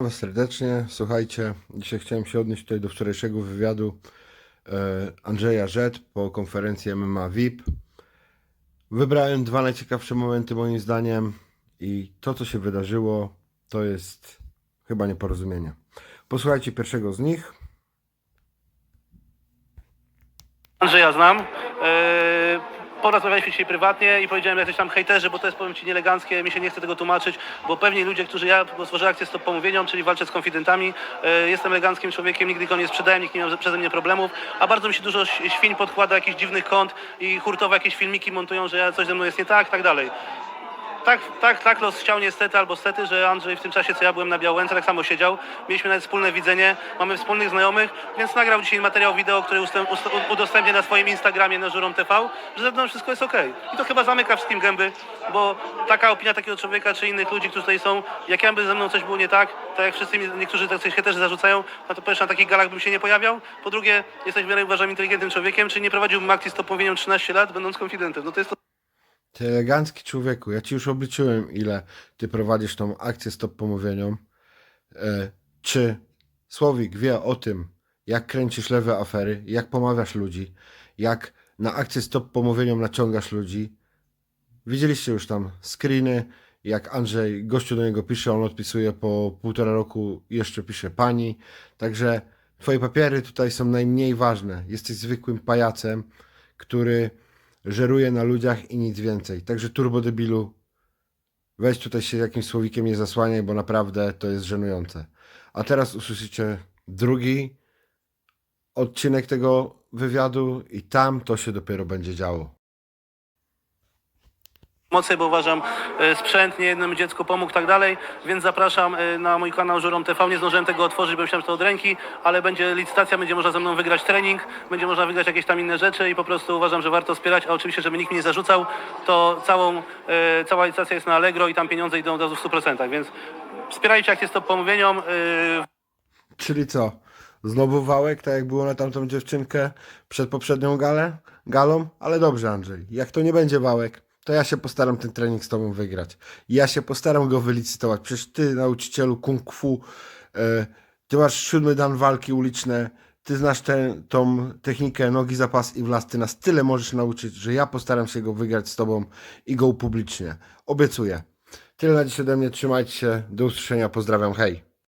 Was serdecznie. Słuchajcie, dzisiaj chciałem się odnieść tutaj do wczorajszego wywiadu e, Andrzeja Rzet po konferencji MMA VIP. Wybrałem dwa najciekawsze momenty moim zdaniem i to, co się wydarzyło, to jest chyba nieporozumienie. Posłuchajcie pierwszego z nich. Andrzeja znam. Yy, porozmawialiśmy dzisiaj prywatnie i powiedziałem, jesteś tam hejterzy, bo to jest, powiem Ci, nieeleganckie, mi się nie chce tego tłumaczyć, bo pewnie ludzie, którzy ja stworzyłem akcję Stop Pomówieniom, czyli walczę z konfidentami, yy, jestem eleganckim człowiekiem, nigdy go nie sprzedałem, nikt nie miał przeze mnie problemów, a bardzo mi się dużo świń podkłada jakichś dziwnych kont i hurtowo jakieś filmiki montują, że ja, coś ze mną jest nie tak, tak dalej. Tak, tak, tak los chciał niestety albo stety, że Andrzej w tym czasie, co ja byłem na Białęce, tak samo siedział. Mieliśmy nawet wspólne widzenie, mamy wspólnych znajomych, więc nagrał dzisiaj materiał wideo, który ustęp, ust- udostępnię na swoim Instagramie na Żurą TV, że ze mną wszystko jest okej. I to chyba zamyka wszystkim gęby, bo taka opinia takiego człowieka czy innych ludzi, którzy tutaj są, jak ja by ze mną coś było nie tak, tak jak wszyscy niektórzy tak coś też zarzucają, no to pierwsze na takich galach bym się nie pojawiał, po drugie jesteś w miarę uważam inteligentnym człowiekiem, czy nie prowadziłbym akcji z popowienią 13 lat, będąc konfidentem. No to jest to Ty elegancki człowieku, ja ci już obliczyłem, ile ty prowadzisz tą akcję Stop Pomówieniom. E, czy Słowik wie o tym, jak kręcisz lewe afery, jak pomawiasz ludzi, jak na akcję Stop Pomówieniom naciągasz ludzi? Widzieliście już tam screeny, jak Andrzej, gościu do niego pisze, on odpisuje po półtora roku, jeszcze pisze pani. Także twoje papiery tutaj są najmniej ważne. Jesteś zwykłym pajacem, który żeruje na ludziach i nic więcej. Także turbo debilu, weź tutaj się jakimś słowikiem nie zasłaniaj, bo naprawdę to jest żenujące. A teraz usłyszycie drugi odcinek tego wywiadu i tam to się dopiero będzie działo. Pomocy, bo uważam e, sprzęt nie jednemu dziecku pomógł tak dalej, więc zapraszam e, na mój kanał Żurą TV. Nie zdążyłem tego otworzyć, bo myślałem, że to od ręki, ale będzie licytacja, będzie można ze mną wygrać trening, będzie można wygrać jakieś tam inne rzeczy i po prostu uważam, że warto wspierać, a oczywiście, żeby nikt mi nie zarzucał, to całą, e, cała licytacja jest na Allegro i tam pieniądze idą od razu w 100%, więc wspierajcie jak jest to pomówieniom. Czyli co? Znowu wałek, tak jak było na tamtą dziewczynkę przed poprzednią galę, galą? Ale dobrze, Andrzej. Jak to nie będzie wałek, to ja się postaram ten trening z tobą wygrać. Ja się postaram go wylicytować. Przecież ty, nauczycielu kung fu, e, ty masz siódmy dan walki uliczne, ty znasz tę technikę nogi za pas i wlaz. Ty nas tyle możesz nauczyć, że ja postaram się go wygrać z tobą i go upublicznię. Obiecuję. Tyle na dziś ode mnie. Trzymajcie się. Do usłyszenia. Pozdrawiam. Hej.